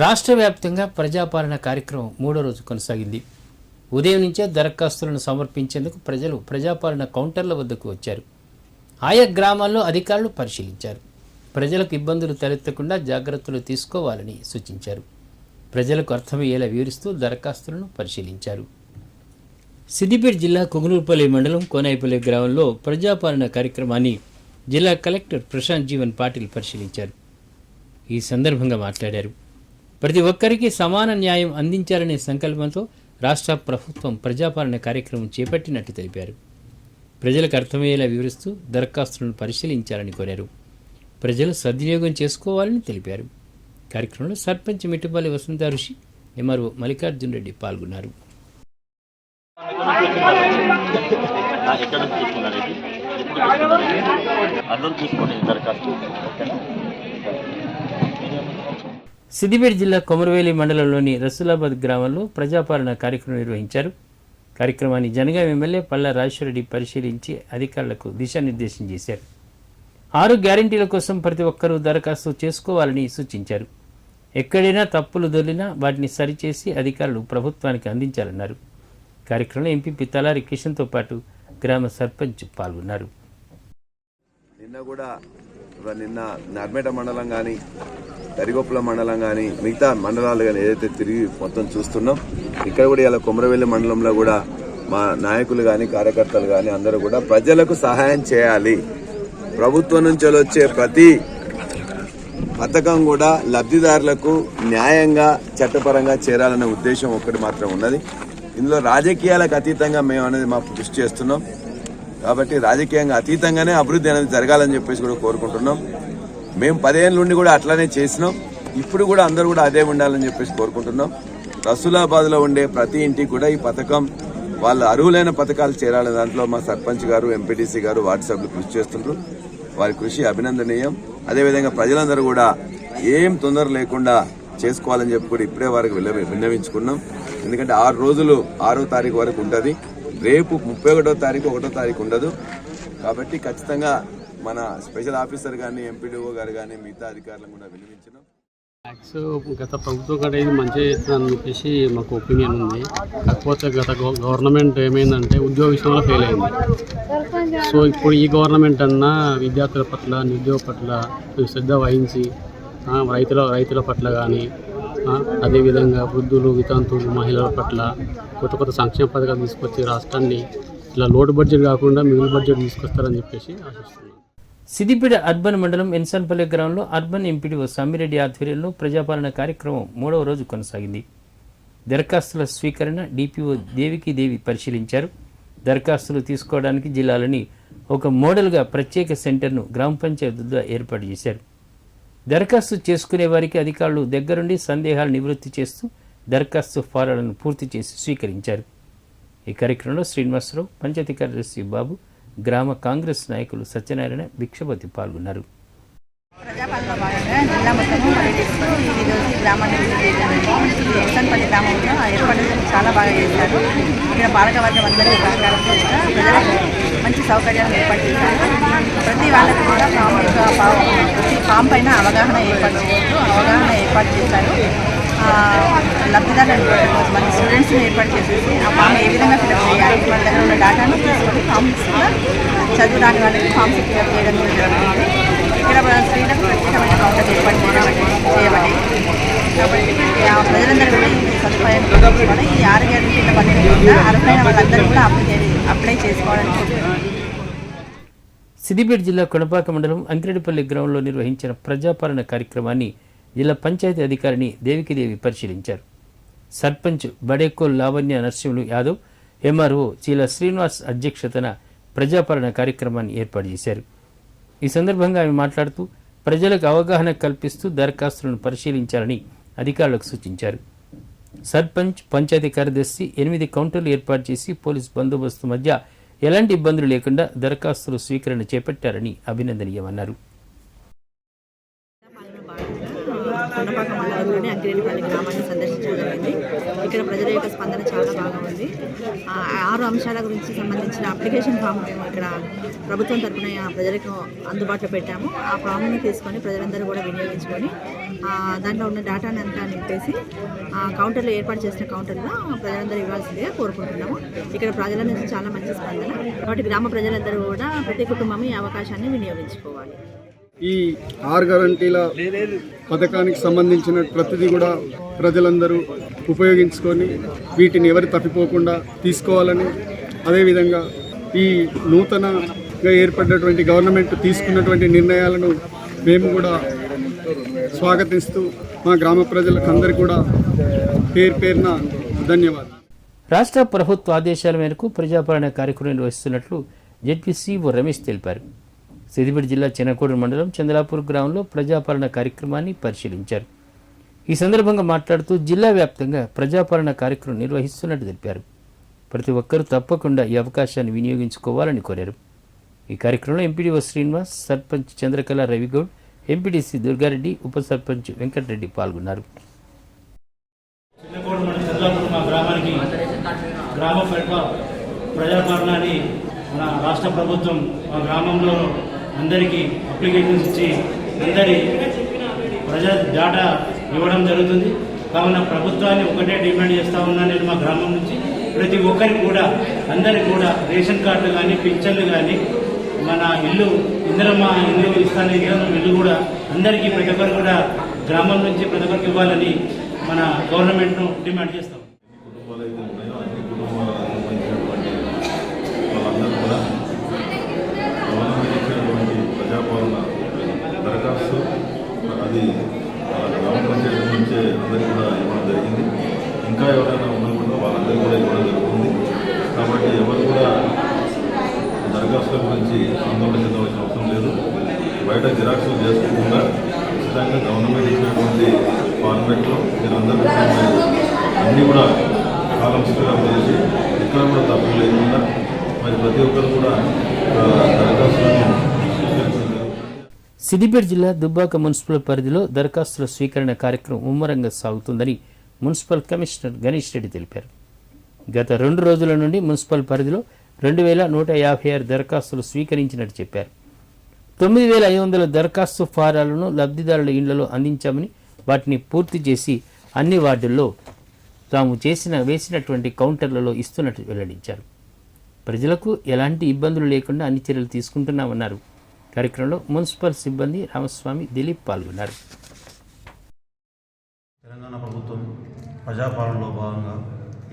రాష్ట్ర వ్యాప్తంగా ప్రజాపాలన కార్యక్రమం మూడో రోజు కొనసాగింది. ఉదయం నుంచే దరఖాస్తులను సమర్పించేందుకు ప్రజలు ప్రజాపాలన కౌంటర్ల వద్దకు వచ్చారు. ఆయా గ్రామాల్లో అధికారులు పరిశీలించారు. ప్రజలకు ఇబ్బందులు తలెత్తకుండా జాగ్రత్తలు తీసుకోవాలని సూచించారు. ప్రజలకు అర్థమయ్యేలా వివరిస్తూ దరఖాస్తులను పరిశీలించారు. సిద్దిపేట జిల్లా కుగునూరుపల్లి మండలం కోనాయిపల్లి గ్రామంలో ప్రజాపాలన కార్యక్రమాన్ని జిల్లా కలెక్టర్ ప్రశాంత్ జీవన్ పాటిల్ పరిశీలించారు. ఈ సందర్భంగా మాట్లాడారు. ప్రతి ఒక్కరికి సమాన న్యాయం అందించాలనే సంకల్పంతో రాష్ట్ర ప్రభుత్వం ప్రజాపాలన కార్యక్రమం చేపట్టినట్టు తెలిపారు. ప్రజలకు అర్థమయ్యేలా వివరిస్తూ దరఖాస్తులను పరిశీలించాలని కోరారు. ప్రజలు సద్వినియోగం చేసుకోవాలని తెలిపారు. కార్యక్రమంలో సర్పంచ్ మిట్టుపల్లి వసంత ఋషి ఎంఆర్ఓ మల్లికార్జున్ రెడ్డి పాల్గొన్నారు. ఎక్కడ తీసుకున్నారు అందరూ తీసుకోండి దరఖాస్తు. ఓకేనా సిద్దిపేట జిల్లా కొమరవేలి మండలంలోని రసూలాబాద్ గ్రామంలో ప్రజాపాలన కార్యక్రమం నిర్వహించారు. కార్యక్రమాన్ని జనగాం ఎమ్మెల్యే పల్లా రాజేశ్వరరెడ్డి పరిశీలించి అధికారులకు దిశానిర్దేశం చేశారు. ఆరు గ్యారంటీల కోసం ప్రతి ఒక్కరూ దరఖాస్తు చేసుకోవాలని సూచించారు. ఎక్కడైనా తప్పులు దొర్లినా వాటిని సరిచేసి అధికారులు ప్రభుత్వానికి అందించాలన్నారు. కార్యక్రమంలో ఎంపీ తలారి కిషన్తో పాటు గ్రామ సర్పంచ్ పాల్గొన్నారు. నిన్న కూడా నిన్న నర్మేట మండలం కానీ తరిగొప్పల మండలం కానీ మిగతా మండలాలు కానీ ఏదైతే తిరిగి మొత్తం చూస్తున్నాం ఇక్కడ కూడా ఇలా కొమరవెల్లి మండలంలో కూడా మా నాయకులు కానీ కార్యకర్తలు కానీ అందరూ కూడా ప్రజలకు సహాయం చేయాలి. ప్రభుత్వం నుంచి వచ్చే ప్రతి పథకం కూడా లబ్ధిదారులకు న్యాయంగా చట్టపరంగా చేరాలనే ఉద్దేశం ఒక్కటి మాత్రం ఉన్నది. ఇందులో రాజకీయాలకు అతీతంగా మేము అనేది మా కృషి చేస్తున్నాం. కాబట్టి రాజకీయంగా అతీతంగానే అభివృద్ధి అనేది జరగాలని చెప్పేసి కూడా కోరుకుంటున్నాం. మేము పదేళ్ళ నుండి కూడా అట్లానే చేసినాం. ఇప్పుడు కూడా అందరూ కూడా అదే ఉండాలని చెప్పేసి కోరుకుంటున్నాం. రసూలాబాద్లో ఉండే ప్రతి ఇంటికి కూడా ఈ పథకం వాళ్ళ అర్హులైన పథకాలు చేరాలని దాంట్లో మా సర్పంచ్ గారు ఎంపీటీసీ గారు వార్డు సభ్యులు కృషి చేస్తుండ్రు. వారి కృషి అభినందనీయం. అదేవిధంగా ప్రజలందరూ కూడా ఏం తొందర లేకుండా చేసుకోవాలని చెప్పి కూడా ఇప్పుడే వారికి విన్నవించుకున్నాం. ఎందుకంటే ఆరు రోజులు ఆరో తారీఖు వరకు ఉంటుంది. రేపు ముప్పై ఒకటో తారీఖు ఒకటో తారీఖు ఉండదు. కాబట్టి ఖచ్చితంగా మన స్పెషల్ ఆఫీసర్ కానీ ఎంపీడీఓ గారు కానీ మిగతా అధికారులను కూడా వినిపించడం ట్యాక్స్ గత ప్రభుత్వం కూడా ఇది మంచిగా చేస్తుందని చెప్పేసి మాకు ఒపీనియన్ ఉంది. కాకపోతే గత గవర్నమెంట్ ఏమైందంటే ఉద్యోగ విషయంలో ఫెయిల్ అయింది. సో ఇప్పుడు ఈ గవర్నమెంట్ అన్నా విద్యార్థుల పట్ల నిరుద్యోగ పట్ల శ్రద్ధ వహించి రైతుల రైతుల పట్ల కానీ అదేవిధంగా వృద్ధులు వితంతువులు మహిళల పట్ల కొత్త కొత్త సంక్షేమ పథకాలు తీసుకొచ్చి రాష్ట్రాన్ని ఇట్లా లోటు బడ్జెట్ కాకుండా మిగులు బడ్జెట్ తీసుకొస్తారని చెప్పేసి ఆశిస్తున్నాను సిద్దిపేట అర్బన్ మండలం ఎన్సాన్పల్లి గ్రామంలో అర్బన్ ఎంపీడీఓ సమ్మిరెడ్డి ఆధ్వర్యంలో ప్రజాపాలన కార్యక్రమం మూడవ రోజు కొనసాగింది. దరఖాస్తుల స్వీకరణ డిపిఓ దేవికి దేవి పరిశీలించారు. దరఖాస్తులు తీసుకోవడానికి జిల్లాలని ఒక మోడల్గా ప్రత్యేక సెంటర్ను గ్రామ పంచాయతీ ద్వారా ఏర్పాటు చేశారు. దరఖాస్తు చేసుకునే వారికి అధికారులు దగ్గరుండి సందేహాలు నివృత్తి చేస్తూ దరఖాస్తు ఫారాలను పూర్తి చేసి స్వీకరించారు. ఈ కార్యక్రమంలో శ్రీనివాసరావు పంచాయతీ కార్యదర్శి బాబు గ్రామ కాంగ్రెస్ నాయకులు సత్యనారాయణ భిక్షపతి పాల్గొన్నారు. ప్రజాపాలన భాగంగా జిల్లా మొత్తము పర్యటిస్తూ ఈ గ్రామాన్ని విజిట్ చేయడానికి ఎన్సన్పల్లి గ్రామంలో ఏర్పాటు ఏర్పాట్లు చాలా బాగా చేశారు ఇక్కడ పాలకవర్గం అందరూ సహకారంతో కూడా ప్రజలకు మంచి సౌకర్యాలను ఏర్పాటు చేశారు ప్రతి వాళ్ళకి కూడా పాము యొక్క పాము ప్రతి ఫామ్ పైన అవగాహన ఏర్పాటు చేస్తూ అవగాహన ఏర్పాటు చేశారు. లబ్ధిదారులు మన స్టూడెంట్స్ని ఏర్పాటు చేసేసి ఆ ఫామ్ ఏ విధంగా ఫిలప్ చేయాలి మన దగ్గర ఉన్న డేటాను తీసుకొని ఫామ్స్ కూడా చదువు రాని వాళ్ళకి ఫామ్స్ ఫిలప్ చేయడం జరుగుతుంది. ఇక్కడ స్త్రీలకు ప్రత్యేకమైన కౌంటర్ ఏర్పాటు చేయబడి చేయబడి కాబట్టి ఆ ప్రజలందరూ కూడా ఈ సదుపాయాన్ని ఉపయోగించుకొని ఈ ఆరు గ్యారెంటీల పద్ధతి కింద అర్హమైన వాళ్ళందరూ కూడా అప్లై అప్లై చేసుకోవాలని సిద్దిపేట జిల్లా కొనపాక మండలం అంకిరెడ్డిపల్లి గ్రామంలో నిర్వహించిన ప్రజాపాలన కార్యక్రమాన్ని జిల్లా పంచాయతీ అధికారిని దేవికిదేవి పరిశీలించారు. సర్పంచ్ బడేకోల్ లావణ్య నరసింహులు యాదవ్ ఎంఆర్ఓ చీల శ్రీనివాస్ అధ్యక్షతన ప్రజాపాలన కార్యక్రమాన్ని ఏర్పాటు చేశారు. ఈ సందర్భంగా ఆమె మాట్లాడుతూ ప్రజలకు అవగాహన కల్పిస్తూ దరఖాస్తులను పరిశీలించాలని అధికారులకు సూచించారు. సర్పంచ్ పంచాయతీ కార్యదర్శి ఎనిమిది కౌంటర్లు ఏర్పాటు చేసి పోలీస్ బందోబస్తు మధ్య ఎలాంటి ఇబ్బందులు లేకుండా దరఖాస్తులు స్వీకరణ చేపట్టారని అభినందనీయమన్నారు. కొండపాక మండలంలోని అంకిరెడ్డిపల్లి గ్రామాన్ని సందర్శించడం జరిగింది. ఇక్కడ ప్రజల యొక్క స్పందన చాలా బాగా ఉంది. ఆరు అంశాల గురించి సంబంధించిన అప్లికేషన్ ఫామ్ మేము ఇక్కడ ప్రభుత్వం తరఫున ప్రజలకు అందుబాటులో పెట్టాము. ఆ ఫామ్ని తీసుకొని ప్రజలందరూ కూడా వినియోగించుకొని దాంట్లో ఉన్న డేటాని అంతా నింపేసి ఆ కౌంటర్లో ఏర్పాటు చేసిన కౌంటర్లో ప్రజలందరూ ఇవ్వాల్సిందిగా కోరుకుంటున్నాము. ఇక్కడ ప్రజల నుంచి చాలా మంచి స్పందన. కాబట్టి గ్రామ ప్రజలందరూ కూడా ప్రతి కుటుంబం ఈ అవకాశాన్ని వినియోగించుకోవాలి. ఈ ఆరు గ్యారంటీల పథకానికి సంబంధించిన ప్రతిదీ కూడా ప్రజలందరూ ఉపయోగించుకొని వీటిని ఎవరు తప్పిపోకుండా తీసుకోవాలని అదేవిధంగా ఈ నూతనంగా ఏర్పడినటువంటి గవర్నమెంట్ తీసుకున్నటువంటి నిర్ణయాలను మేము కూడా స్వాగతిస్తూ మా గ్రామ ప్రజలకు అందరికీ కూడా పేరు పేరున ధన్యవాదాలు. రాష్ట్ర ప్రభుత్వ ఆదేశాల మేరకు ప్రజాపాలన కార్యక్రమం నిర్వహిస్తున్నట్లు జెడ్పీసీ ఓ రమేష్ తెలిపారు. సిద్దిపేట జిల్లా చిన్నకోడు మండలం చంద్రాపూర్ గ్రామంలో ప్రజాపాలన కార్యక్రమాన్ని పరిశీలించారు. ఈ సందర్భంగా మాట్లాడుతూ జిల్లా వ్యాప్తంగా ప్రజాపాలన కార్యక్రమం నిర్వహిస్తున్నట్టు తెలిపారు. ప్రతి ఒక్కరూ తప్పకుండా ఈ అవకాశాన్ని వినియోగించుకోవాలని కోరారు. ఈ కార్యక్రమంలో ఎంపీడీఓ శ్రీనివాస్ సర్పంచ్ చంద్రకళ రవిగౌడ్ ఎంపీడీసీ దుర్గారెడ్డి ఉప సర్పంచ్ వెంకటరెడ్డి పాల్గొన్నారు. గ్రామ ప్రజాపాలన మన రాష్ట్ర ప్రభుత్వం మా గ్రామంలో అందరికీ అప్లికేషన్స్ ఇచ్చి అందరి ప్రజా డేటా ఇవ్వడం జరుగుతుంది. కావున ప్రభుత్వాన్ని ఒకటే డిమాండ్ చేస్తా ఉన్నా నేను మా గ్రామం నుంచి. ప్రతి ఒక్కరికి కూడా అందరికి కూడా రేషన్ కార్డులు కానీ పింఛన్లు కానీ మన ఇల్లు ఇందిరమ్మ ఇల్లు ఇస్తాను ఇందిరమ్మ ఇల్లు కూడా అందరికీ ప్రతి ఒక్కరు కూడా గ్రామం నుంచి ప్రతి ఒక్కరికి ఇవ్వాలని మన గవర్నమెంట్ను డిమాండ్ చేస్తాం కుటుంబాలు అయితే ఉన్నాయో అన్ని కుటుంబాలకు సంబంధించినటువంటి వాళ్ళందరూ కూడా గవర్నమెంట్ ఇచ్చినటువంటి ప్రజాపాలన దరఖాస్తు అది గ్రామ పంచాయతీ నుంచే అందరికీ కూడా ఇవ్వడం జరిగింది. ఇంకా ఎవరైనా ఉన్నా కూడా వాళ్ళందరికీ కూడా ఇవ్వడం జరుగుతుంది. కాబట్టి ఎవరు కూడా దరఖాస్తుల గురించి ఆందోళన చెందవలసిన అవసరం లేదు. బయట జిరాక్సులు చేసుకోకుండా ఖచ్చితంగా గవర్నమెంట్ ఇచ్చినటువంటి ఫార్మేట్లో మీరందరూ అందరూ అన్నీ కూడా కాలం ఫిల్అప్ చేసి ఎక్కడ కూడా తప్పు లేకుండా మరి ప్రతి ఒక్కరు కూడా సిద్దిపేట జిల్లా దుబ్బాక మున్సిపల్ పరిధిలో దరఖాస్తుల స్వీకరణ కార్యక్రమం ముమ్మరంగా సాగుతుందని మున్సిపల్ కమిషనర్ గణేష్ రెడ్డి తెలిపారు. గత రెండు రోజుల నుండి మున్సిపల్ పరిధిలో రెండు వేల నూట యాభై ఆరు దరఖాస్తులు స్వీకరించినట్టు చెప్పారు. తొమ్మిది వేల ఐదు వందల దరఖాస్తు ఫారాలను లబ్ధిదారుల ఇండ్లలో అందించామని వాటిని పూర్తి చేసి అన్ని వార్డుల్లో తాము చేసిన వేసినటువంటి కౌంటర్లలో ఇస్తున్నట్టు వెల్లడించారు. ప్రజలకు ఎలాంటి ఇబ్బందులు లేకుండా అన్ని చర్యలు తీసుకుంటున్నామన్నారు. కార్యక్రమంలో మున్సిపల్ సిబ్బంది రామస్వామి దిలీప్ పాల్గొన్నారు. తెలంగాణ ప్రభుత్వం ప్రజాపాలనలో భాగంగా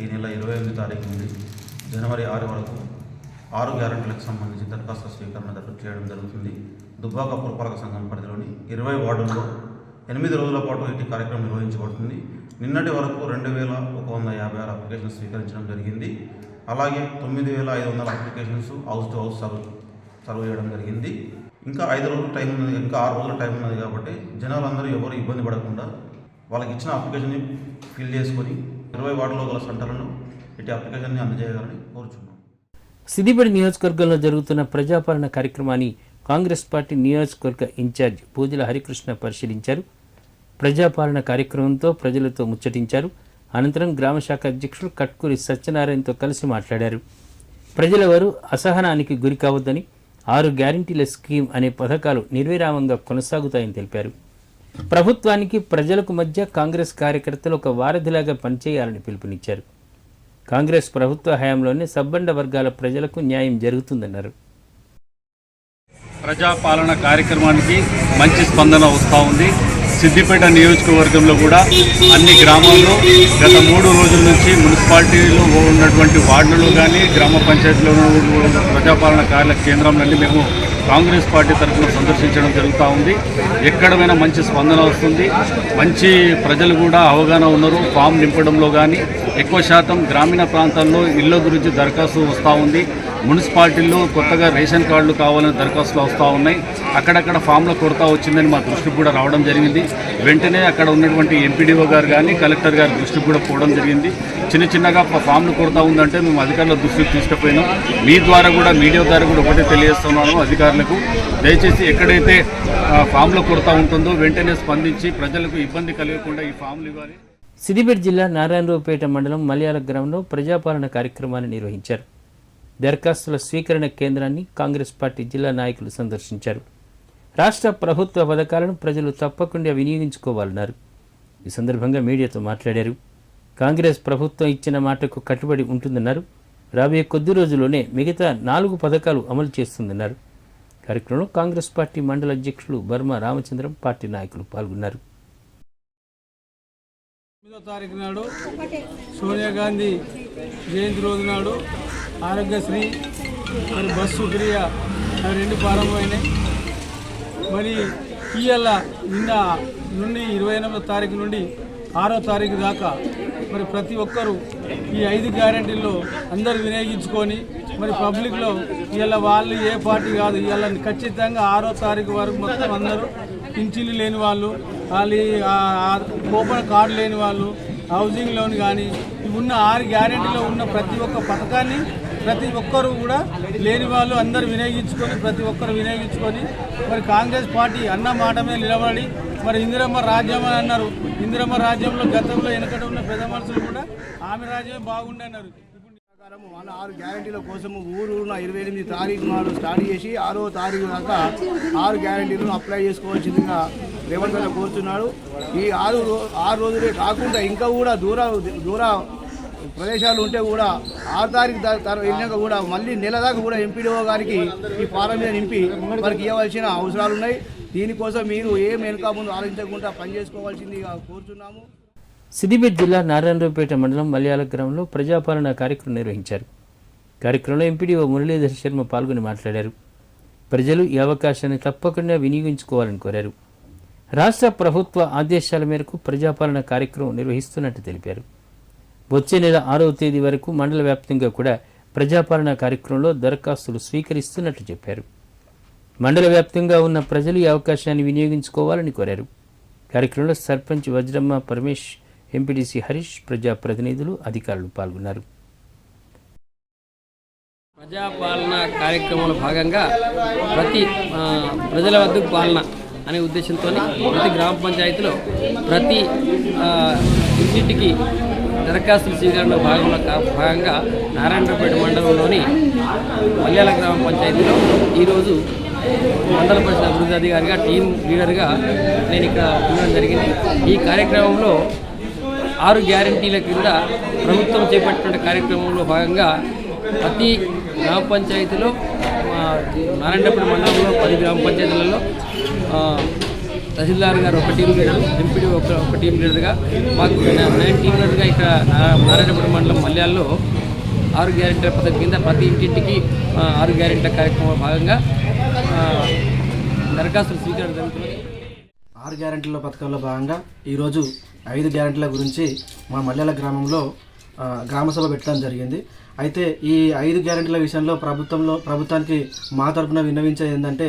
ఈ నెల ఇరవై ఎనిమిది తారీఖు నుండి జనవరి ఆరు వరకు ఆరు గ్యారెంటీలకు సంబంధించి దరఖాస్తు స్వీకరణ చేయడం జరుగుతుంది. దుబ్బాక పురపాలక సంఘం పరిధిలోని ఇరవై వార్డుల్లో ఎనిమిది రోజుల పాటు ఇటు కార్యక్రమం నిర్వహించబడుతుంది. నిన్నటి వరకు రెండు వేల ఒక వంద యాభై ఆరు అప్లికేషన్స్ స్వీకరించడం జరిగింది. అలాగే తొమ్మిది వేల ఐదు వందల applications house to house serve serve చేయడం జరిగింది. ఇంకా ఐదు రోజులు టైం ఉన్నది ఇంకా ఆరు రోజులు టైం ఉన్నది కాబట్టి జనాలందరూ ఎవరు ఇబ్బంది పడకుండా వాళ్ళకి ఇచ్చిన అప్లికేషన్ని ఫిల్ చేసుకొని ఇరవై వార్డులో గల సెంటర్లను ఇటు అప్లికేషన్ని అందజేయాలని కోరుచున్నాం. సిద్దిపేట నియోజకవర్గంలో జరుగుతున్న ప్రజాపాలన కార్యక్రమాన్ని కాంగ్రెస్ పార్టీ నియోజకవర్గ ఇన్ఛార్జ్ పూజల హరికృష్ణ పరిశీలించారు. ప్రజాపాలన కార్యక్రమంతో ప్రజలతో ముచ్చటించారు. అనంతరం గ్రామశాఖ అధ్యక్షుడు కట్కూరి సత్యనారాయణతో కలిసి మాట్లాడారు. ప్రజలెవరూ అసహనానికి గురి కావద్దని ఆరు గ్యారంటీల స్కీమ్ అనే పథకాలు నిర్విరామంగా కొనసాగుతాయని తెలిపారు. ప్రభుత్వానికి ప్రజలకు మధ్య కాంగ్రెస్ కార్యకర్తలు ఒక వారధిలాగా పనిచేయాలని పిలుపునిచ్చారు. కాంగ్రెస్ ప్రభుత్వ హయాంలోనే సబ్బండ వర్గాల ప్రజలకు న్యాయం జరుగుతుందన్నారు. ప్రజాపాలన కార్యక్రమానికి మంచి స్పందన వస్తూ ఉంది. సిద్దిపేట నియోజకవర్గంలో కూడా అన్ని గ్రామాల్లో గత మూడు రోజుల నుంచి మున్సిపాలిటీలో ఉన్నటువంటి వార్డులలో కానీ గ్రామ పంచాయతీలో ప్రజాపాలన కార్యాల కేంద్రంలన్నీ మేము కాంగ్రెస్ పార్టీ తరఫున సందర్శించడం జరుగుతూ ఉంది. ఎక్కడమైనా మంచి స్పందన వస్తుంది. మంచి ప్రజలు కూడా అవగాహన ఉన్నారు. ఫామ్ నింపడంలో కానీ ఎక్కువ శాతం గ్రామీణ ప్రాంతాల్లో ఇళ్ళ గురించి దరఖాస్తు వస్తూ ఉంది. మున్సిపాలిటీల్లో కొత్తగా రేషన్ కార్డులు కావాలని దరఖాస్తులు వస్తూ ఉన్నాయి. అక్కడక్కడ ఫామ్ల కొరత వచ్చిందని మా దృష్టికి కూడా రావడం జరిగింది. వెంటనే అక్కడ ఉన్నటువంటి ఎంపీడీఓ గారు కానీ కలెక్టర్ గారి దృష్టికి కూడా పోవడం జరిగింది. చిన్న చిన్నగా ఫామ్ల ఫామ్లు కొరత ఉందంటే మేము అధికారుల దృష్టికి తీసుకుపోయినాం. మీ ద్వారా కూడా మీడియా ద్వారా కూడా ఒకటే తెలియజేస్తున్నాను అధికారులకు. దయచేసి ఎక్కడైతే ఫామ్ల కొరత ఉంటుందో వెంటనే స్పందించి ప్రజలకు ఇబ్బంది కలగకుండా ఈ ఫామ్లు ఇవ్వాలి. సిద్దిపేట జిల్లా నారాయణరావుపేట మండలం మలయాళ గ్రామంలో ప్రజాపాలన కార్యక్రమాన్ని నిర్వహించారు. దరఖాస్తుల స్వీకరణ కేంద్రాన్ని కాంగ్రెస్ పార్టీ జిల్లా నాయకులు సందర్శించారు. రాష్ట్ర ప్రభుత్వ పథకాలను ప్రజలు తప్పకుండా వినియోగించుకోవాలన్నారు. ఈ సందర్భంగా మీడియాతో మాట్లాడారు. కాంగ్రెస్ ప్రభుత్వం ఇచ్చిన మాటకు కట్టుబడి ఉంటుందన్నారు. రాబోయే కొద్ది రోజుల్లోనే మిగతా నాలుగు పథకాలు అమలు చేస్తుందన్నారు. కార్యక్రమంలో కాంగ్రెస్ పార్టీ మండల అధ్యక్షులు బర్మా రామచంద్రం పార్టీ నాయకులు పాల్గొన్నారు. తొమ్మిదో తారీఖు నాడు సోనియా గాంధీ జయంతి రోజు నాడు ఆరోగ్యశ్రీ మరి బస్సు క్రియ అవి రెండు ప్రారంభమైనాయి. మరి ఇవాళ నిన్న నుండి ఇరవై ఎనిమిదో తారీఖు నుండి ఆరో తారీఖు దాకా మరి ప్రతి ఒక్కరూ ఈ ఐదు గ్యారెంటీల్లో అందరూ వినియోగించుకొని మరి పబ్లిక్లో ఇవాళ వాళ్ళు ఏ పార్టీ కాదు ఇవాళ ఖచ్చితంగా ఆరో తారీఖు వరకు మొత్తం అందరూ పింఛన్లు లేని వాళ్ళు వాళ్ళు కూపన్ కార్డు లేని వాళ్ళు హౌసింగ్ లోన్ కానీ ఇవి ఉన్న ఆరు గ్యారెంటీలో ఉన్న ప్రతి ఒక్క పథకాన్ని ప్రతి ఒక్కరు కూడా లేని వాళ్ళు అందరూ వినియోగించుకొని ప్రతి ఒక్కరు వినియోగించుకొని మరి కాంగ్రెస్ పార్టీ అన్న మాట మీద నిలబడి మరి ఇందిరమ్మ రాజ్యం అని అన్నారు. ఇందిరమ్మ రాజ్యంలో గతంలో వెనకట ఉన్న పెద్ద మనుషులు కూడా ఆమె రాజ్యమే బాగుండన్నారు ప్రకారం ఆరు గ్యారంటీల కోసం ఊరు ఊరున ఇరవై ఎనిమిది తారీఖు నాడు స్టార్ట్ చేసి ఆరో తారీఖు దాకా ఆరు గ్యారంటీలను అప్లై చేసుకోవాల్సిందిగా రేవంత్ రెడ్డి కోరుతున్నాడు. ఈ ఆరు ఆరు రోజులే కాకుండా ఇంకా కూడా దూర దూర ప్రదేశాలు ఉంటే కూడా ఆరు తారీఖు దా- తర్వాత వెళ్ళినాక కూడా మళ్ళీ నెల దాకా కూడా ఎంపీడీఓ గారికి ఈ ఫారం మీద నింపి వారికి ఇవ్వవలసిన అవసరాలు ఉన్నాయి దీనికోసం మీరు ఏం వెనుక ముందు ఆలోచించకుండా పనిచేసుకోవాల్సిందిగా కోరుతున్నాము. సిద్దిపేట జిల్లా నారాయణరావుపేట మండలం మలయాళ గ్రామంలో ప్రజాపాలన కార్యక్రమం నిర్వహించారు. కార్యక్రమంలో ఎంపీడీఓ మురళీధర్ శర్మ పాల్గొని మాట్లాడారు. ప్రజలు ఈ అవకాశాన్ని తప్పకుండా వినియోగించుకోవాలని కోరారు. రాష్ట్ర ప్రభుత్వ ఆదేశాల మేరకు ప్రజాపాలన కార్యక్రమం నిర్వహిస్తున్నట్టు తెలిపారు. వచ్చే నెల ఆరవ తేదీ వరకు మండల వ్యాప్తంగా కూడా ప్రజాపాలన కార్యక్రమంలో దరఖాస్తులు స్వీకరిస్తున్నట్టు చెప్పారు. మండల వ్యాప్తంగా ఉన్న ప్రజలు ఈ అవకాశాన్ని వినియోగించుకోవాలని కోరారు. కార్యక్రమంలో సర్పంచ్ వజ్రమ్మ పరమేష్ ఎంపీడీసీ హరీష్ ప్రజాప్రతినిధులు అధికారులు పాల్గొన్నారు. ప్రజాపాలన కార్యక్రమంలో భాగంగా ప్రతి ప్రజల వద్దకు పాలన అనే ఉద్దేశంతో ప్రతి గ్రామ పంచాయతీలో ప్రతి ఇంటికి ఇంటింటికి దరఖాస్తుల భాగంలో భాగంగా నారాయణపేట మండలంలోని మల్యాల గ్రామ పంచాయతీలో ఈరోజు మండల పరిషత్ అభివృద్ధి అధికారిగా టీం లీడర్గా నేను ఇక్కడ ఉండడం జరిగింది. ఈ కార్యక్రమంలో ఆరు గ్యారంటీల కింద ప్రభుత్వం చేపట్టిన కార్యక్రమంలో భాగంగా ప్రతి గ్రామ పంచాయతీలో ఆ, మండలంలో పది గ్రామ పంచాయతీలలో తహసీల్దార్ గారు ఒక టీం లీడర్ ఎంపీడీ ఒక ఒక టీం లీడర్గా మాకు నైన్ టీం లీడర్గా ఇక్కడ నారాయణపురం మండలం మల్యాల్లో ఆరు గ్యారెంటీల పథకం కింద ప్రతి ఇంటింటికి ఆరు గ్యారెంటీల కార్యక్రమంలో భాగంగా దరఖాస్తులు స్వీకరించడం జరుగుతుంది ఆరు గ్యారెంటీల పథకంలో భాగంగా ఈరోజు ఐదు గ్యారెంటీల గురించి మా మల్లెల గ్రామంలో గ్రామసభ గ్రామ సభ పెట్టడం జరిగింది. అయితే ఈ ఐదు గ్యారెంటీల విషయంలో ప్రభుత్వంలో ప్రభుత్వానికి మా తరపున విన్నవించేది ఏంటంటే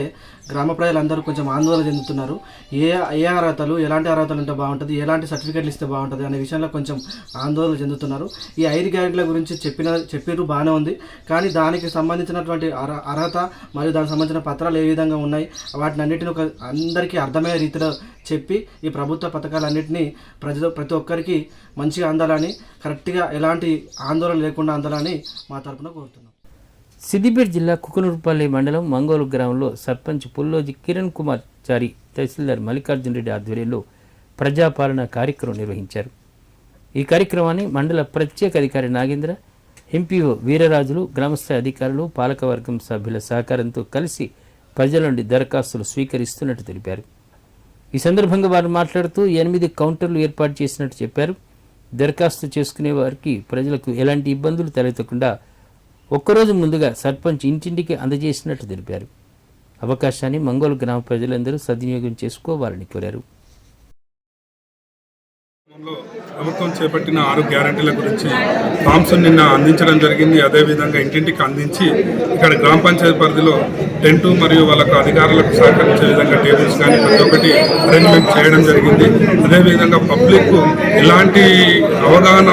గ్రామ ప్రజలందరూ కొంచెం ఆందోళన చెందుతున్నారు. ఏ ఏ అర్హతలు ఎలాంటి అర్హతలు ఉంటే బాగుంటుంది ఎలాంటి సర్టిఫికెట్లు ఇస్తే బాగుంటుంది అనే విషయంలో కొంచెం ఆందోళన చెందుతున్నారు. ఈ ఐదు గ్యారెంటీల గురించి చెప్పిన చెప్పిర్రు బాగానే ఉంది. కానీ దానికి సంబంధించినటువంటి అర్హ- అర్హత మరియు దానికి సంబంధించిన పత్రాలు ఏ విధంగా ఉన్నాయి వాటిని అన్నిటిని ఒక అందరికీ అర్థమయ్యే రీతిలో చెప్పి ఈ ప్రభుత్వ పథకాలన్నింటినీ ప్రజలు ప్రతి ఒక్కరికి మంచిగా అందాలని కరెక్ట్గా ఎలాంటి ఆందోళన లేకుండా అందాలని మా తరపున కోరుతున్నాం. సిద్దిపేట జిల్లా కుకునూరుపల్లి మండలం మంగోలు గ్రామంలో సర్పంచ్ పుల్లోజి కిరణ్ కుమార్ చారి తహసీల్దార్ మల్లికార్జున రెడ్డి ఆధ్వర్యంలో ప్రజాపాలన కార్యక్రమం నిర్వహించారు. ఈ కార్యక్రమాన్ని మండల ప్రత్యేక అధికారి నాగేంద్ర ఎంపీఓ వీరరాజులు గ్రామస్థాయి అధికారులు పాలకవర్గం సభ్యుల సహకారంతో కలిసి ప్రజల నుండి దరఖాస్తులు స్వీకరిస్తున్నట్టు తెలిపారు. ఈ సందర్భంగా వారు మాట్లాడుతూ ఎనిమిది కౌంటర్లు ఏర్పాటు చేసినట్టు చెప్పారు. దరఖాస్తు చేసుకునే వారికి ప్రజలకు ఎలాంటి ఇబ్బందులు తలెత్తకుండా ఒక్కరోజు ముందుగా సర్పంచ్ ఇంటింటికి అందజేసినట్టు తెలిపారు. అవకాశాన్ని మంగోలు గ్రామ ప్రజలందరూ సద్వినియోగం చేసుకోవాలని కోరారు. ప్రభుత్వం చేపట్టిన ఆరు గ్యారంటీల గురించి ఫామ్స్ నిన్న అందించడం జరిగింది. అదేవిధంగా ఇంటింటికి అందించి ఇక్కడ గ్రామ పంచాయతీ పరిధిలో టెంట్ మరియు వాళ్ళకు అధికారులకు సహకరించే విధంగా టేబుల్స్ కానీ ప్రతి ఒక్కటి అరేంజ్మెంట్ చేయడం జరిగింది. అదేవిధంగా పబ్లిక్ ఎలాంటి అవగాహన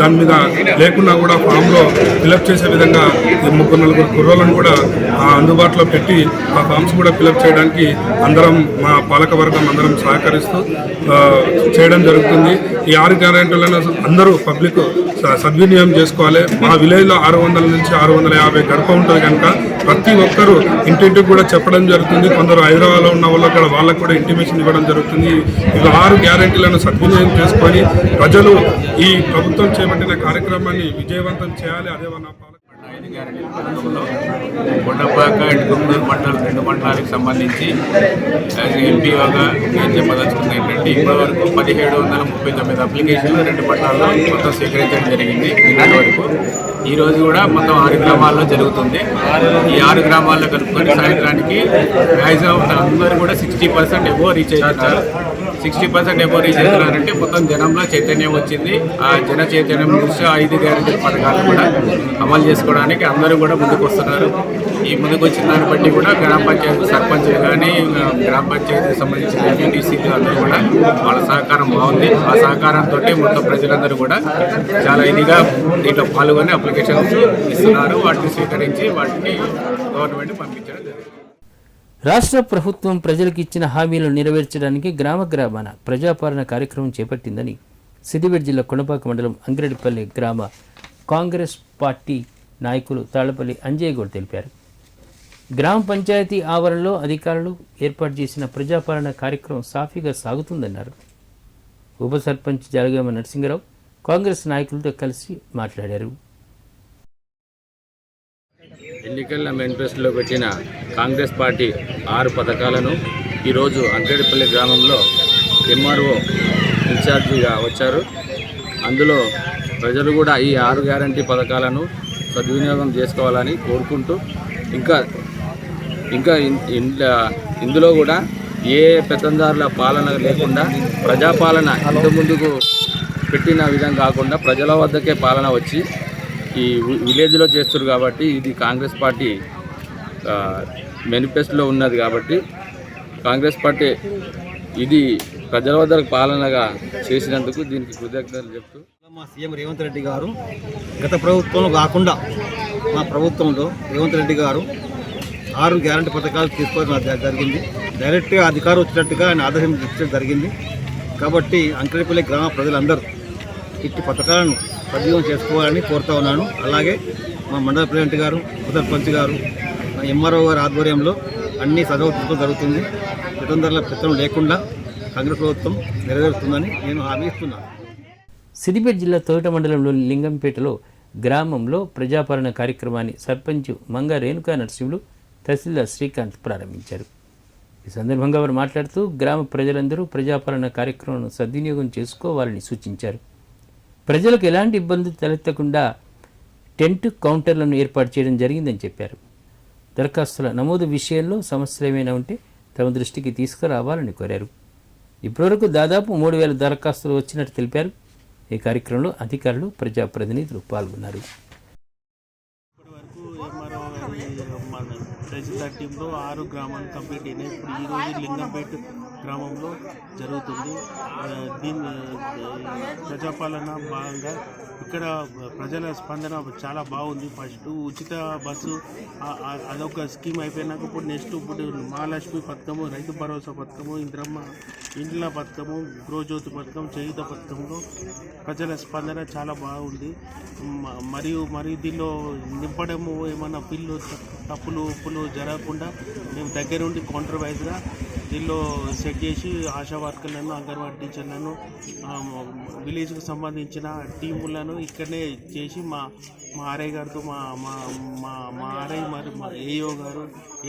దాని మీద లేకున్నా కూడా ఫామ్లో ఫిలప్ చేసే విధంగా ఈ ముగ్గురు నలుగురు కుర్రోలను కూడా అందుబాటులో పెట్టి ఆ ఫామ్స్ కూడా ఫిలప్ చేయడానికి అందరం మా పాలకవర్గం అందరం సహకరిస్తూ చేయడం జరుగుతుంది. ఈ ఆరు గ్యారెంటీలను అందరూ పబ్లిక్ స- సద్వినియోగం చేసుకోవాలి. మా విలేజ్లో ఆరు వందల నుంచి ఆరు వందల యాభై గడప ఉంటుంది కనుక ప్రతి ఒక్కరూ ఇంటింటికి కూడా చెప్పడం జరుగుతుంది. కొందరు హైదరాబాద్లో ఉన్న వాళ్ళకి కూడా వాళ్ళకు కూడా ఇంటిమేషన్ ఇవ్వడం జరుగుతుంది. ఇవి ఆరు గ్యారెంటీలను సద్వినియోగం చేసుకొని ప్రజలు ఈ ప్రభుత్వం చేపట్టిన కార్యక్రమాన్ని విజయవంతం చేయాలి. అదే నా పాలక కొండపాక అండ్ గుంటూరు మండలం రెండు మండలాలకు సంబంధించి యాజ్ ఎంపీఓగా నేను చెప్పదలుచుకుంది ఏంటంటే ఇప్పటి వరకు పదిహేడు వందల ముప్పై తొమ్మిది అప్లికేషన్లు రెండు మండలాల్లో మొత్తం స్వీకరించడం జరిగింది నిన్నటి వరకు. ఈ రోజు కూడా మొత్తం ఆరు గ్రామాల్లో జరుగుతుంది. ఈ ఆరు గ్రామాల్లో కలుపుకొని సాయంత్రానికి మ్యాక్సిమం అందరూ కూడా సిక్స్టీ పర్సెంట్ ఎక్కువ రీచ్ అవుతున్నారు సిక్స్టీ పర్సెంట్ ఎబో రీచ్ అవుతున్నారంటే మొత్తం జనంలో చైతన్యం వచ్చింది. ఆ జన చైతన్యం దృష్ట్యా ఐదు గ్యారెంటీ పథకాలు కూడా అమలు చేసుకోవడానికి అందరూ కూడా ముందుకు వస్తున్నారు. ఈ ముందుకు వచ్చిన దాన్ని బట్టి కూడా గ్రామ పంచాయతీ సర్పంచులు కానీ గ్రామ పంచాయతీకి సంబంధించిన ఎంపీటీసీలు అందరూ కూడా వాళ్ళ సహకారం బాగుంది. ఆ సహకారంతో మొత్తం ప్రజలందరూ కూడా చాలా ఇదిగా దీంట్లో పాల్గొని అప్లికేషన్స్ ఇస్తున్నారు. వాటిని స్వీకరించి వాటిని గవర్నమెంట్ పంపించడం రాష్ట్ర ప్రభుత్వం ప్రజలకు ఇచ్చిన హామీలను నెరవేర్చడానికి గ్రామ గ్రామాన ప్రజాపాలన కార్యక్రమం చేపట్టిందని సిద్దిపేట జిల్లా కొనపాక మండలం అంగిరెడ్డిపల్లి గ్రామ కాంగ్రెస్ పార్టీ నాయకులు తాళ్ళపల్లి అంజయ్ గౌడ్ తెలిపారు. గ్రామ పంచాయతీ ఆవరణలో అధికారులు ఏర్పాటు చేసిన ప్రజాపాలన కార్యక్రమం సాఫీగా సాగుతుందన్నారు. ఉప సర్పంచ్ జలగామ నరసింగరావు కాంగ్రెస్ నాయకులతో కలిసి మాట్లాడారు. ఎన్నికల మేనిఫెస్టోలో పెట్టిన కాంగ్రెస్ పార్టీ ఆరు పథకాలను ఈరోజు అంకడిపల్లి గ్రామంలో ఎంఆర్ఓ ఇన్ఛార్జిగా వచ్చారు. అందులో ప్రజలు కూడా ఈ ఆరు గ్యారంటీ పథకాలను సద్వినియోగం చేసుకోవాలని కోరుకుంటూ ఇంకా ఇంకా ఇందులో కూడా ఏ పెత్తందారుల పాలన లేకుండా ప్రజాపాలన ఇంత ముందుకు పెట్టిన విధం కాకుండా ప్రజల వద్దకే పాలన వచ్చి ఈ వి- విలేజ్లో చేస్తారు కాబట్టి ఇది కాంగ్రెస్ పార్టీ మేనిఫెస్టోలో ఉన్నది కాబట్టి కాంగ్రెస్ పార్టీ ఇది ప్రజల వద్ద పాలనగా చేసినందుకు దీనికి కృతజ్ఞతలు చెప్తూ మా సీఎం రేవంత్ రెడ్డి గారు గత ప్రభుత్వంలో కాకుండా మా ప్రభుత్వంలో రేవంత్ రెడ్డి గారు ఆరు గ్యారంటీ పథకాలు తీసుకోవడం జరిగింది. డైరెక్ట్గా అధికారం వచ్చినట్టుగా ఆయన ఆదేశం ఇచ్చడం జరిగింది. కాబట్టి అంకరేపల్లి గ్రామ ప్రజలందరూ ఇట్టి పథకాలను సద్వినియోగం చేసుకోవాలని కోరుతా ఉన్నాను. అలాగే మా మండల ప్రెసిడెంట్ గారు ఉప సర్పంచ్ గారు మా ఎంఆర్ఓ గారి ఆధ్వర్యంలో అన్ని సదవతలు జరుగుతుంది. పెత్తందారుల పెత్తనం లేకుండా కాంగ్రెస్ ప్రభుత్వం నెరవేరుస్తుందని నేను హామీ ఇస్తున్నాను. సిద్దిపేట జిల్లా తోట మండలంలోని లింగంపేటలో గ్రామంలో ప్రజాపాలన కార్యక్రమాన్ని సర్పంచ్ మంగ రేణుకా నరసింహులు తహసీల్దార్ శ్రీకాంత్ ప్రారంభించారు. ఈ సందర్భంగా వారు మాట్లాడుతూ గ్రామ ప్రజలందరూ ప్రజాపాలన కార్యక్రమం సద్వినియోగం చేసుకోవాలని సూచించారు. ప్రజలకు ఎలాంటి ఇబ్బంది తలెత్తకుండా టెంట్ కౌంటర్లను ఏర్పాటు చేయడం జరిగిందని చెప్పారు. దరఖాస్తుల నమోదు విషయంలో సమస్యలు ఏమైనా ఉంటే తమ దృష్టికి తీసుకురావాలని కోరారు. ఇప్పటివరకు దాదాపు మూడు వేల దరఖాస్తులు వచ్చినట్టు తెలిపారు. ఈ కార్యక్రమంలో అధికారులు ప్రజాప్రతినిధులు పాల్గొన్నారు. ఆరు గ్రామాలు కంప్లీట్ అయినాయి. ఇప్పుడు ఈ రోజు లింగంపేట గ్రామంలో జరుగుతుంది. దీని ప్రజాపాలన భాగంగా ఇక్కడ ప్రజల స్పందన చాలా బాగుంది. ఫస్ట్ ఉచిత బస్సు అదొక స్కీమ్ అయిపోయినాక ఇప్పుడు నెక్స్ట్ ఇప్పుడు మహాలక్ష్మి పథకము రైతు భరోసా పథకము ఇంద్రమ్మ ఇండ్ల పథకము గృహజ్యోతి పథకం చేయుత పథకంలో ప్రజల స్పందన చాలా బాగుంది. మ- మరియు మరియు దీనిలో నింపడము ఏమన్నా బిల్లు తప్పులు ఉప్పులు జరగకుండా మేము దగ్గరుండి కౌంటర్ వైజ్గా దీనిలో సెట్ చేసి ఆశా వర్కర్లను అంగన్వాడీ టీచర్లను విలేజ్కు సంబంధించిన టీములను ఇక్కడనే చేసి మా మా ఆర్ఐ గారితో మా మా మా మా ఆర్ఐ మరి మా ఏఓ గారు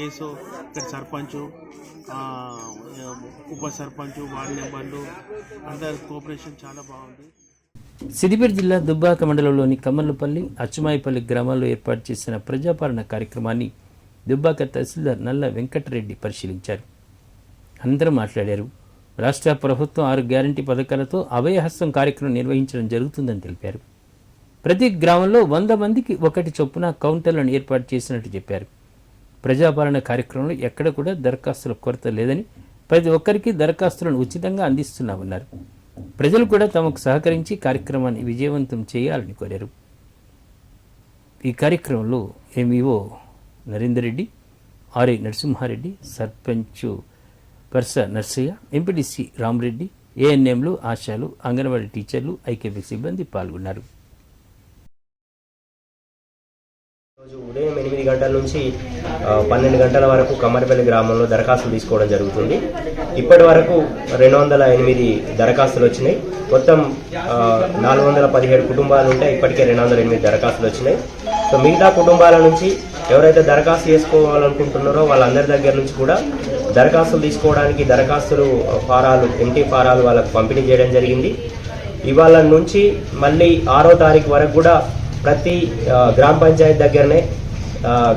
ఏసో ఇక్కడ సర్పంచు ఉప సర్పంచ్ వార్డు మెంబర్లు అందరి కోఆపరేషన్ చాలా బాగుంది. సిద్దిపేట జిల్లా దుబ్బాక మండలంలోని కమ్మర్లపల్లి అచ్చుమాయిపల్లి గ్రామాల్లో ఏర్పాటు చేసిన ప్రజాపాలన కార్యక్రమాన్ని దుబ్బాక తహసీల్దార్ నల్ల వెంకటరెడ్డి పరిశీలించారు. అందరూ మాట్లాడారు. రాష్ట్ర ప్రభుత్వం ఆరు గ్యారంటీ పథకాలతో అభయహస్తం కార్యక్రమం నిర్వహించడం జరుగుతుందని తెలిపారు. ప్రతి గ్రామంలో వంద మందికి ఒకటి చొప్పున కౌంటర్లను ఏర్పాటు చేసినట్టు చెప్పారు. ప్రజాపాలన కార్యక్రమంలో ఎక్కడ కూడా దరఖాస్తుల కొరత లేదని ప్రతి ఒక్కరికి దరఖాస్తులను ఉచితంగా అందిస్తున్నామన్నారు. ప్రజలు కూడా తమకు సహకరించి కార్యక్రమాన్ని విజయవంతం చేయాలని కోరారు. ఈ కార్యక్రమంలో MEO Narender Reddy RI Narasimha Reddy sarpanch Parsa Narsaiah MPTC Rama Reddy ఏఎన్ఎంలు ఆశాలు అంగన్వాడీ టీచర్లు ఐకేపీ సిబ్బంది పాల్గొన్నారు. రోజు ఉదయం ఎనిమిది గంటల నుంచి పన్నెండు గంటల వరకు కమ్మరిపల్లి గ్రామంలో దరఖాస్తులు తీసుకోవడం జరుగుతుంది. ఇప్పటి వరకు రెండు వందల ఎనిమిది దరఖాస్తులు వచ్చినాయి. మొత్తం నాలుగు వందల పదిహేడు కుటుంబాలు ఉంటే ఇప్పటికే రెండు వందల ఎనిమిది దరఖాస్తులు వచ్చినాయి. సో మిగతా కుటుంబాల నుంచి ఎవరైతే దరఖాస్తు చేసుకోవాలనుకుంటున్నారో వాళ్ళందరి దగ్గర నుంచి కూడా దరఖాస్తులు తీసుకోవడానికి దరఖాస్తులు ఫారాలు ఎంటీ ఫారాలు వాళ్ళకు పంపిణీ చేయడం జరిగింది. ఇవాళ నుంచి మళ్ళీ ఆరో తారీఖు వరకు కూడా ప్రతి గ్రామ పంచాయతీ దగ్గరనే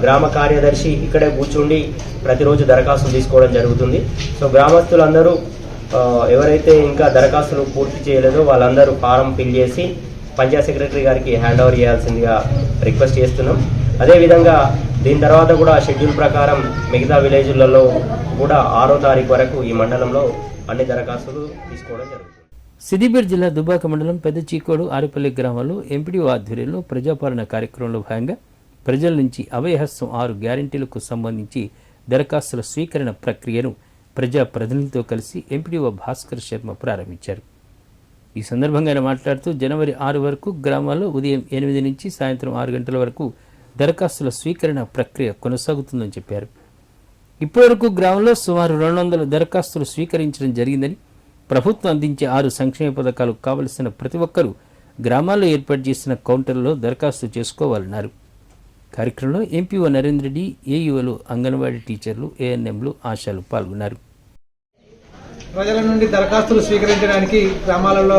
గ్రామ కార్యదర్శి ఇక్కడే కూర్చుండి ప్రతిరోజు దరఖాస్తులు తీసుకోవడం జరుగుతుంది. సో గ్రామస్తులందరూ ఎవరైతే ఇంకా దరఖాస్తులు పూర్తి చేయలేదో వాళ్ళందరూ ఫారం ఫిల్ చేసి పంచాయత్ సెక్రటరీ గారికి హ్యాండ్ ఓవర్ చేయాల్సిందిగా రిక్వెస్ట్ చేస్తున్నాం. అదేవిధంగా దీని తర్వాత కూడా షెడ్యూల్ ప్రకారం మిగతా విలేజ్లలో కూడా ఆరో తారీఖు వరకు ఈ మండలంలో అన్ని దరఖాస్తులు తీసుకోవడం జరుగుతుంది. సిద్దిపేట జిల్లా దుబాక మండలం పెద్ద చీకోడు ఆరిపల్లి గ్రామాల్లో ఎంపీడీఓ ఆధ్వర్యంలో ప్రజాపాలన కార్యక్రమంలో భాగంగా ప్రజల నుంచి అభయహస్తం ఆరు గ్యారంటీలకు సంబంధించి దరఖాస్తుల స్వీకరణ ప్రక్రియను ప్రజాప్రతినిధులతో కలిసి ఎంపీడీఓ భాస్కర్ శర్మ ప్రారంభించారు. ఈ సందర్భంగా ఆయన మాట్లాడుతూ జనవరి ఆరు వరకు గ్రామాల్లో ఉదయం ఎనిమిది నుంచి సాయంత్రం ఆరు గంటల వరకు దరఖాస్తుల స్వీకరణ ప్రక్రియ కొనసాగుతుందని చెప్పారు. ఇప్పటివరకు గ్రామంలో సుమారు రెండు వందల దరఖాస్తులు స్వీకరించడం జరిగిందని ప్రభుత్వం అందించే ఆరు సంక్షేమ పథకాలు కావలసిన ప్రతి ఒక్కరూ గ్రామాల్లో ఏర్పాటు చేసిన కౌంటర్లో దరఖాస్తు చేసుకోవాలన్నారు. కార్యక్రమంలో ఎంపీఓ నరేంద్ర రెడ్డి ఏఈఓలు అంగన్వాడీ టీచర్లు ఏఎన్ఎంలు ఆశాలు పాల్గొన్నారు. ప్రజల నుండి దరఖాస్తులు స్వీకరించడానికి గ్రామాలలో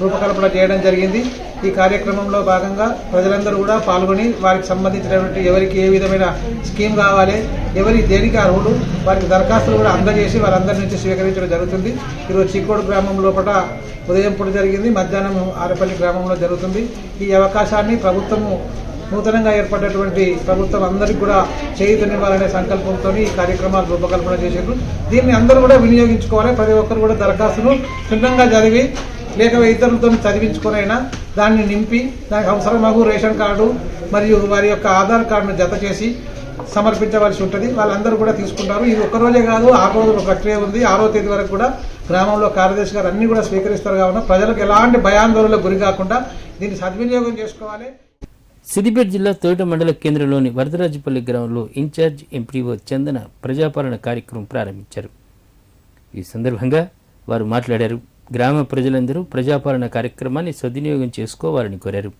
రూపకల్పన చేయడం జరిగింది. ఈ కార్యక్రమంలో భాగంగా ప్రజలందరూ కూడా పాల్గొని వారికి సంబంధించినటువంటి ఎవరికి ఏ విధమైన స్కీమ్ కావాలి ఎవరి దేనికి అర్హులు వారికి దరఖాస్తులు కూడా అందజేసి వారందరి నుంచి స్వీకరించడం జరుగుతుంది. ఈరోజు చిక్కోడు గ్రామం లోపల ఉదయం పూట జరిగింది మధ్యాహ్నం ఆరపల్లి గ్రామంలో జరుగుతుంది. ఈ అవకాశాన్ని ప్రభుత్వము నూతనంగా ఏర్పడినటువంటి ప్రభుత్వం అందరికీ కూడా చేయుతనివ్వాలనే సంకల్పంతో ఈ కార్యక్రమాలు రూపకల్పన చేశారు దీన్ని అందరూ కూడా వినియోగించుకోవాలి. ప్రతి ఒక్కరు కూడా దరఖాస్తును క్షుణ్ణంగా చదివి లేక ఇతరులతో చదివించుకునైనా దాన్ని నింపి దానికి అవసరమగు రేషన్ కార్డు మరియు వారి యొక్క ఆధార్ కార్డును జత చేసి సమర్పించవలసి ఉంటుంది. వాళ్ళందరూ కూడా తీసుకుంటారు. ఇది ఒక్కరోజే కాదు ఆరు రోజుల ప్రక్రియ ఉంది. ఆరో తేదీ వరకు కూడా గ్రామంలో కార్యదర్శి గారు అన్ని కూడా స్వీకరిస్తారు కావున ప్రజలకు ఎలాంటి భయాందోళనలకు గురి కాకుండా దీన్ని సద్వినియోగం చేసుకోవాలి. సిద్దిపేట జిల్లా తోట మండల కేంద్రంలోని వరదరాజుపల్లి గ్రామంలో ఇన్ఛార్జ్ ఎంపీఓ చందన ప్రజాపాలన కార్యక్రమం ప్రారంభించారు. ఈ సందర్భంగా వారు మాట్లాడారు. గ్రామ ప్రజలందరూ ప్రజాపాలన కార్యక్రమాన్ని సద్వినియోగం చేసుకోవాలని కోరారు.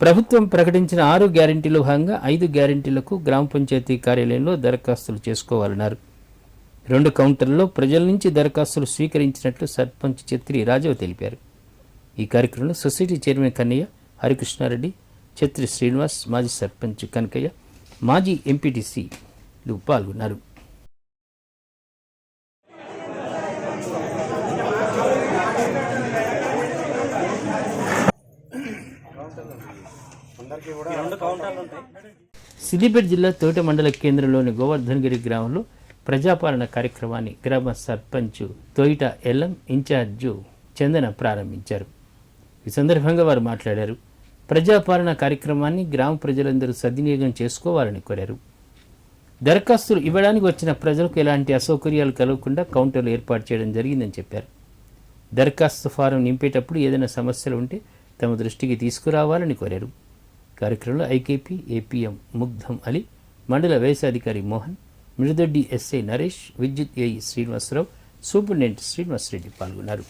ప్రభుత్వం ప్రకటించిన ఆరు గ్యారంటీలో భాగంగా ఐదు గ్యారంటీలకు గ్రామ పంచాయతీ కార్యాలయంలో దరఖాస్తులు చేసుకోవాలన్నారు. రెండు కౌంటర్లలో ప్రజల నుంచి దరఖాస్తులు స్వీకరించినట్లు సర్పంచ్ ఛత్రి రాజవ్ తెలిపారు. ఈ కార్యక్రమంలో సొసైటీ చైర్మన్ కన్నయ్య హరికృష్ణారెడ్డి ఛత్రి శ్రీనివాస్ మాజీ సర్పంచ్ కనకయ్య మాజీ ఎంపీటీసీలు పాల్గొన్నారు. సిద్దిపేట జిల్లా తోట మండల కేంద్రంలోని గోవర్ధన్గిరి గ్రామంలో ప్రజాపాలన కార్యక్రమాన్ని గ్రామ సర్పంచ్ తోయిట ఎల్లం ఇన్ఛార్జు చందన ప్రారంభించారు. ఈ సందర్భంగా వారు మాట్లాడారు. ప్రజాపాలన కార్యక్రమాన్ని గ్రామ ప్రజలందరూ సద్వినియోగం చేసుకోవాలని కోరారు. దరఖాస్తులు ఇవ్వడానికి వచ్చిన ప్రజలకు ఎలాంటి అసౌకర్యాలు కలగకుండా కౌంటర్లు ఏర్పాటు చేయడం జరిగిందని చెప్పారు. దరఖాస్తు ఫారం నింపేటప్పుడు ఏదైనా సమస్యలు ఉంటే తమ దృష్టికి తీసుకురావాలని కోరారు. కార్యక్రమంలో ఐకేపీ ఏపీఎం ముగ్ధం అలీ మండల వ్యవసాయాధికారి మోహన్ మిరుదొడ్డి ఎస్ఐ నరేష్ విద్యుత్ ఏఈ శ్రీనివాసరావు సూపరింటెండెంట్ శ్రీనివాసరెడ్డి పాల్గొన్నారు.